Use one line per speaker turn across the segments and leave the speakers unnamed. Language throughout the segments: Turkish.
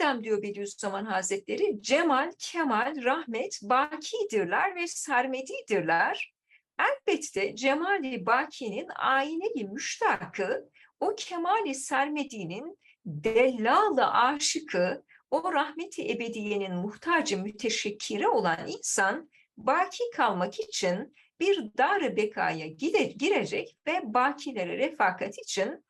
Madem diyor Bediüzzaman Hazretleri cemal, kemal, rahmet bakidirler ve sermedidirler. Elbette cemali bakinin ayneyi müştakı, o kemali sermediğinin dellalı aşıkı, o rahmeti ebediyenin muhtacı müteşekkiri olan insan baki kalmak için bir dar bekaya girecek ve bakilere refakat için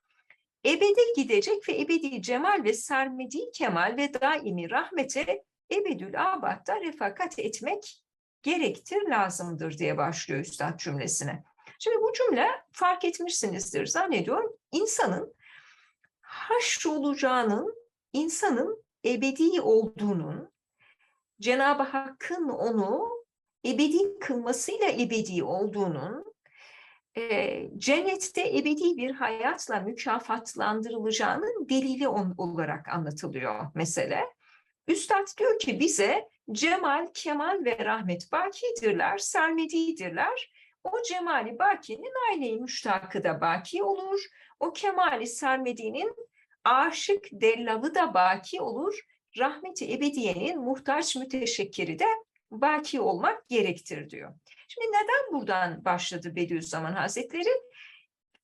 ebede gidecek ve ebedi cemal ve sermedi kemal ve daimi rahmete ebedül abatta refakat etmek gerektir, lazımdır diye başlıyor Üstad cümlesine. Şimdi bu cümle fark etmişsinizdir zannediyorum. İnsanın haş olacağının, insanın ebedi olduğunun, Cenab-ı Hakk'ın onu ebedi kılmasıyla ebedi olduğunun, e, cennette ebedi bir hayatla mükafatlandırılacağının delili olarak anlatılıyor mesele. Üstad diyor ki bize cemal, kemal ve rahmet bakidirler, sermedidirler. O cemali bakinin aile-i müştakı da baki olur. O kemali sermediğinin aşık dellalı da baki olur. Rahmeti ebediyenin muhtaç müteşekkiri de baki olmak gerektir diyor. Şimdi neden buradan başladı Bediüzzaman Hazretleri?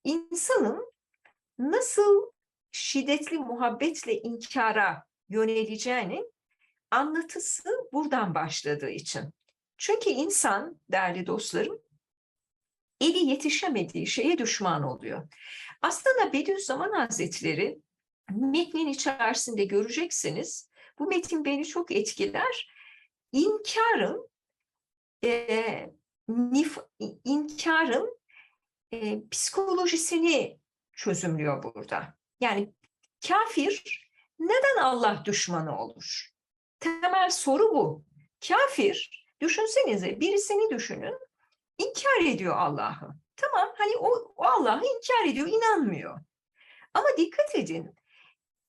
İnsanın nasıl şiddetli muhabbetle inkara yöneleceğinin anlatısı buradan başladığı için. Çünkü insan değerli dostlarım eli yetişemediği şeye düşman oluyor. Aslında Bediüzzaman Hazretleri metnin içerisinde göreceksiniz. Bu metin beni çok etkiler. İnkarın e, nif, inkarın e, psikolojisini çözümlüyor burada. Yani kafir neden Allah düşmanı olur? Temel soru bu. Kafir, düşünsenize birisini düşünün, inkar ediyor Allah'ı. Tamam, hani o, o Allah'ı inkar ediyor, inanmıyor. Ama dikkat edin,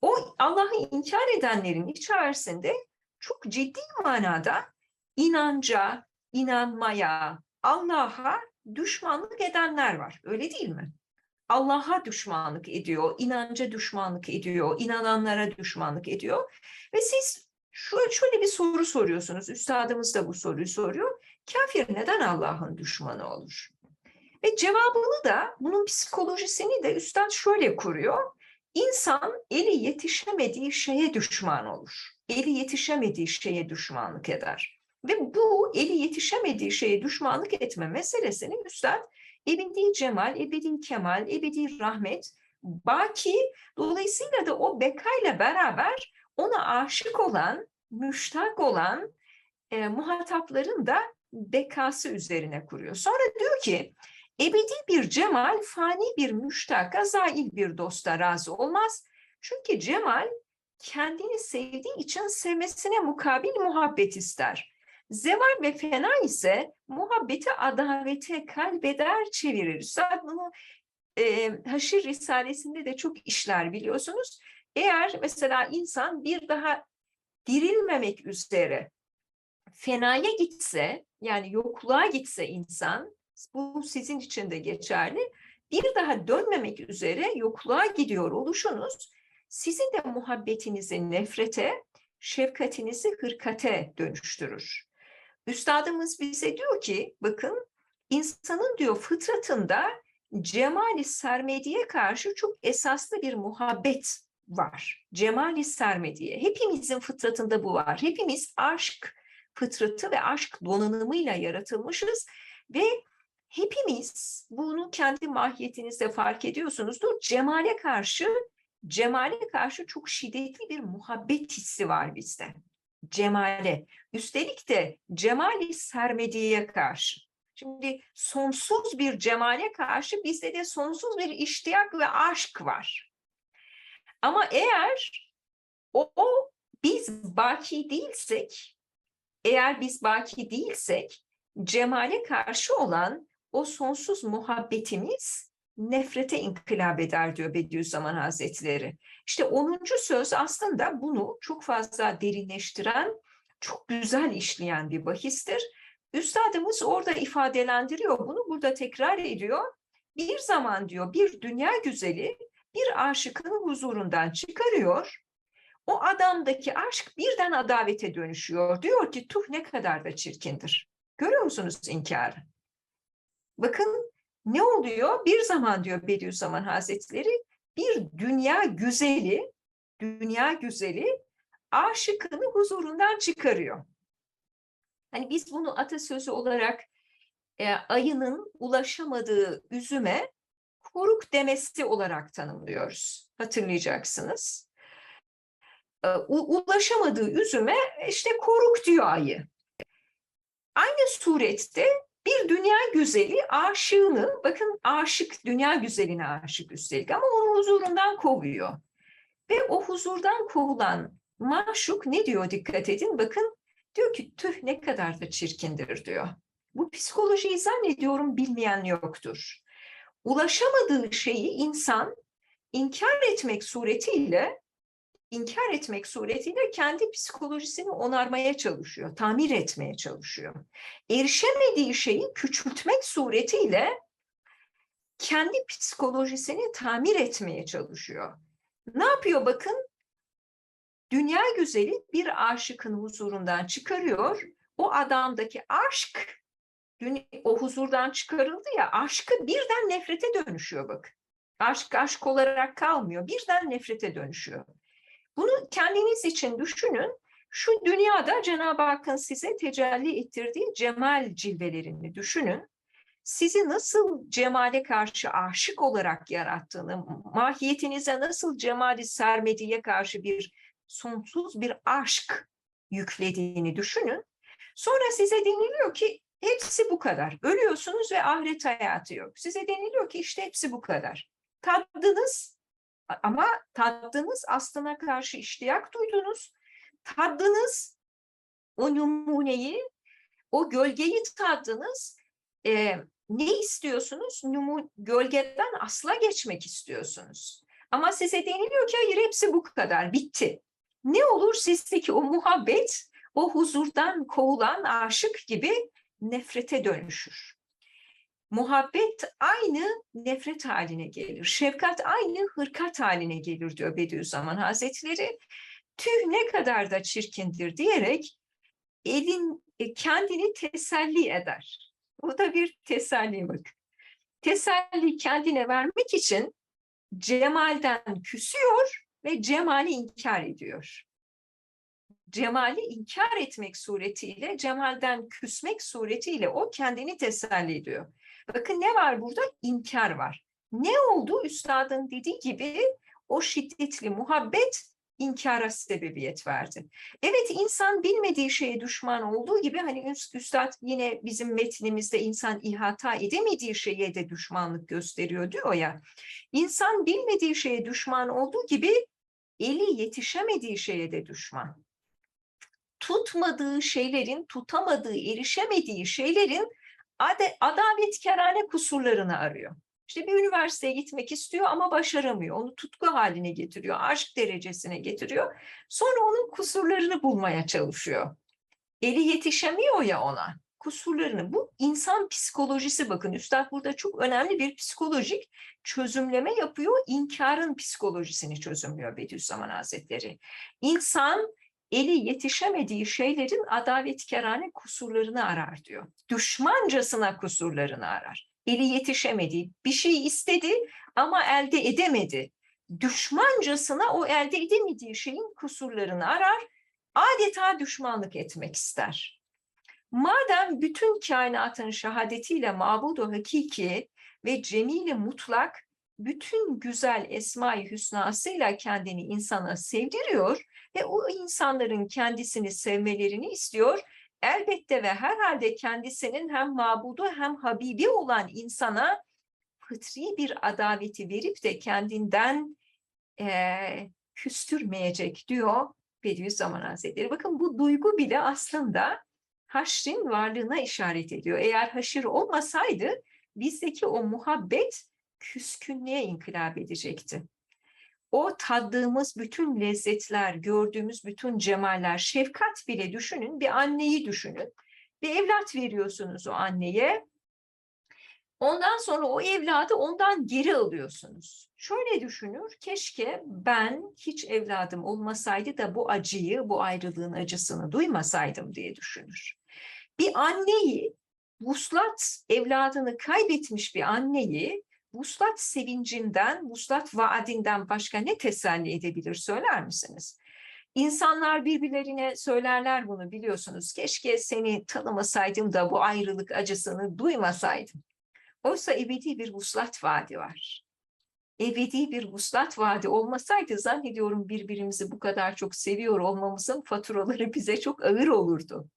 o Allah'ı inkar edenlerin içerisinde çok ciddi manada inanca, inanmaya, Allah'a düşmanlık edenler var. Öyle değil mi? Allah'a düşmanlık ediyor, inanca düşmanlık ediyor, inananlara düşmanlık ediyor. Ve siz şöyle, şöyle bir soru soruyorsunuz. Üstadımız da bu soruyu soruyor. Kafir neden Allah'ın düşmanı olur? Ve cevabını da bunun psikolojisini de üstad şöyle kuruyor. İnsan eli yetişemediği şeye düşman olur. Eli yetişemediği şeye düşmanlık eder. Ve bu eli yetişemediği şeye düşmanlık etme meselesini Üstad ebedi cemal, ebedi kemal, ebedi rahmet, baki dolayısıyla da o bekayla beraber ona aşık olan, müştak olan e, muhatapların da bekası üzerine kuruyor. Sonra diyor ki ebedi bir cemal fani bir müştaka zail bir dosta razı olmaz. Çünkü cemal kendini sevdiği için sevmesine mukabil muhabbet ister. Zeval ve fena ise muhabbeti adavete kalbeder çevirir. Üstad bunu e, Haşir Risalesi'nde de çok işler biliyorsunuz. Eğer mesela insan bir daha dirilmemek üzere fenaya gitse yani yokluğa gitse insan bu sizin için de geçerli bir daha dönmemek üzere yokluğa gidiyor oluşunuz sizin de muhabbetinizi nefrete, şefkatinizi hırkate dönüştürür. Üstadımız bize diyor ki bakın insanın diyor fıtratında cemali sermediye karşı çok esaslı bir muhabbet var. Cemali sermediye. Hepimizin fıtratında bu var. Hepimiz aşk fıtratı ve aşk donanımıyla yaratılmışız ve hepimiz bunu kendi mahiyetinizde fark ediyorsunuzdur. Cemale karşı cemale karşı çok şiddetli bir muhabbet hissi var bizde cemale. Üstelik de cemali sermediye karşı. Şimdi sonsuz bir cemale karşı bizde de sonsuz bir iştiyak ve aşk var. Ama eğer o, o biz baki değilsek, eğer biz baki değilsek, cemale karşı olan o sonsuz muhabbetimiz nefrete inkılap eder diyor Bediüzzaman Hazretleri. İşte 10. söz aslında bunu çok fazla derinleştiren, çok güzel işleyen bir bahistir. Üstadımız orada ifadelendiriyor bunu, burada tekrar ediyor. Bir zaman diyor bir dünya güzeli bir aşıkını huzurundan çıkarıyor. O adamdaki aşk birden adavete dönüşüyor. Diyor ki tuh ne kadar da çirkindir. Görüyor musunuz inkarı? Bakın ne oluyor? Bir zaman diyor Bediüzzaman Hazretleri bir dünya güzeli, dünya güzeli aşıkını huzurundan çıkarıyor. Hani biz bunu atasözü olarak e, ayının ulaşamadığı üzüme koruk demesi olarak tanımlıyoruz. Hatırlayacaksınız. E, ulaşamadığı üzüme işte koruk diyor ayı. Aynı surette bir dünya güzeli aşığını, bakın aşık, dünya güzeline aşık üstelik ama onu huzurundan kovuyor. Ve o huzurdan kovulan maşuk ne diyor dikkat edin bakın diyor ki tüh ne kadar da çirkindir diyor. Bu psikolojiyi zannediyorum bilmeyen yoktur. Ulaşamadığı şeyi insan inkar etmek suretiyle inkar etmek suretiyle kendi psikolojisini onarmaya çalışıyor, tamir etmeye çalışıyor. Erişemediği şeyi küçültmek suretiyle kendi psikolojisini tamir etmeye çalışıyor. Ne yapıyor bakın? Dünya güzeli bir aşıkın huzurundan çıkarıyor. O adamdaki aşk, o huzurdan çıkarıldı ya, aşkı birden nefrete dönüşüyor bak. Aşk aşk olarak kalmıyor, birden nefrete dönüşüyor. Bunu kendiniz için düşünün. Şu dünyada Cenab-ı Hakk'ın size tecelli ettirdiği cemal cilvelerini düşünün. Sizi nasıl cemale karşı aşık olarak yarattığını, mahiyetinize nasıl cemali sermediye karşı bir sonsuz bir aşk yüklediğini düşünün. Sonra size deniliyor ki hepsi bu kadar. Ölüyorsunuz ve ahiret hayatı yok. Size deniliyor ki işte hepsi bu kadar. Tattınız ama tattığınız aslına karşı iştiyak duydunuz. Tattınız o numuneyi, o gölgeyi tattınız. E, ne istiyorsunuz? Numu, gölgeden asla geçmek istiyorsunuz. Ama size deniliyor ki hayır hepsi bu kadar, bitti. Ne olur sizdeki o muhabbet, o huzurdan kovulan aşık gibi nefrete dönüşür. Muhabbet aynı nefret haline gelir. Şefkat aynı hırkat haline gelir diyor Bediüzzaman Hazretleri. Tüh ne kadar da çirkindir diyerek elin e, kendini teselli eder. Bu da bir teselli bak. Teselli kendine vermek için cemalden küsüyor ve cemali inkar ediyor. Cemali inkar etmek suretiyle, cemalden küsmek suretiyle o kendini teselli ediyor. Bakın ne var burada? İnkar var. Ne oldu? Üstadın dediği gibi o şiddetli muhabbet inkara sebebiyet verdi. Evet insan bilmediği şeye düşman olduğu gibi hani Üstad yine bizim metnimizde insan ihata edemediği şeye de düşmanlık gösteriyor diyor ya. İnsan bilmediği şeye düşman olduğu gibi eli yetişemediği şeye de düşman. Tutmadığı şeylerin, tutamadığı, erişemediği şeylerin adaletkarane kusurlarını arıyor. İşte bir üniversiteye gitmek istiyor ama başaramıyor. Onu tutku haline getiriyor, aşk derecesine getiriyor. Sonra onun kusurlarını bulmaya çalışıyor. Eli yetişemiyor ya ona. Kusurlarını. Bu insan psikolojisi bakın. Üstad burada çok önemli bir psikolojik çözümleme yapıyor. İnkarın psikolojisini çözümlüyor Bediüzzaman Hazretleri. İnsan eli yetişemediği şeylerin adaletkarane kusurlarını arar diyor. Düşmancasına kusurlarını arar. Eli yetişemediği bir şey istedi ama elde edemedi. Düşmancasına o elde edemediği şeyin kusurlarını arar. Adeta düşmanlık etmek ister. Madem bütün kainatın şehadetiyle mabudu hakiki ve cemili mutlak bütün güzel esma-i hüsnasıyla kendini insana sevdiriyor ve o insanların kendisini sevmelerini istiyor. Elbette ve herhalde kendisinin hem mabudu hem habibi olan insana fıtri bir adaveti verip de kendinden e, küstürmeyecek diyor Bediüzzaman Hazretleri. Bakın bu duygu bile aslında haşrin varlığına işaret ediyor. Eğer haşir olmasaydı bizdeki o muhabbet küskünlüğe inkılap edecekti o tattığımız bütün lezzetler, gördüğümüz bütün cemaller, şefkat bile düşünün, bir anneyi düşünün. Bir evlat veriyorsunuz o anneye. Ondan sonra o evladı ondan geri alıyorsunuz. Şöyle düşünür, keşke ben hiç evladım olmasaydı da bu acıyı, bu ayrılığın acısını duymasaydım diye düşünür. Bir anneyi, vuslat evladını kaybetmiş bir anneyi, vuslat sevincinden, vuslat vaadinden başka ne teselli edebilir söyler misiniz? İnsanlar birbirlerine söylerler bunu biliyorsunuz. Keşke seni tanımasaydım da bu ayrılık acısını duymasaydım. Oysa ebedi bir vuslat vaadi var. Ebedi bir vuslat vaadi olmasaydı zannediyorum birbirimizi bu kadar çok seviyor olmamızın faturaları bize çok ağır olurdu.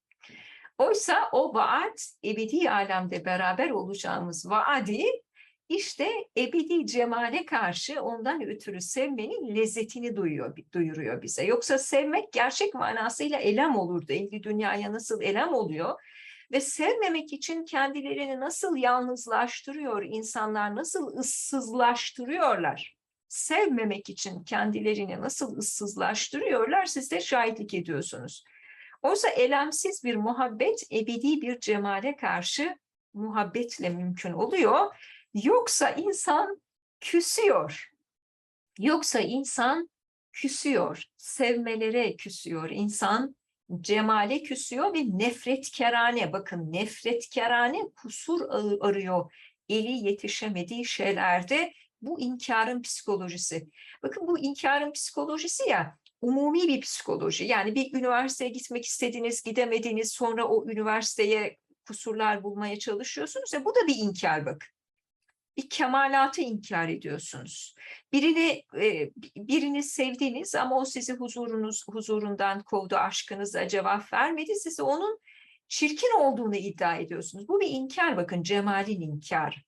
Oysa o vaat ebedi alemde beraber olacağımız vaadi işte ebedi cemale karşı ondan ötürü sevmenin lezzetini duyuyor, duyuruyor bize. Yoksa sevmek gerçek manasıyla elem olurdu. Ehli dünyaya nasıl elem oluyor? Ve sevmemek için kendilerini nasıl yalnızlaştırıyor, insanlar nasıl ıssızlaştırıyorlar. Sevmemek için kendilerini nasıl ıssızlaştırıyorlar siz de şahitlik ediyorsunuz. Oysa elemsiz bir muhabbet ebedi bir cemale karşı muhabbetle mümkün oluyor. Yoksa insan küsüyor. Yoksa insan küsüyor. Sevmelere küsüyor. İnsan cemale küsüyor ve nefretkerane. Bakın nefretkerane kusur arıyor. Eli yetişemediği şeylerde bu inkarın psikolojisi. Bakın bu inkarın psikolojisi ya umumi bir psikoloji. Yani bir üniversiteye gitmek istediniz, gidemediniz, sonra o üniversiteye kusurlar bulmaya çalışıyorsunuz ya bu da bir inkar bak. Bir kemalatı inkar ediyorsunuz. Birini e, birini sevdiniz ama o sizi huzurunuz huzurundan kovdu, aşkınıza cevap vermedi. Siz onun çirkin olduğunu iddia ediyorsunuz. Bu bir inkar bakın, cemalin inkar.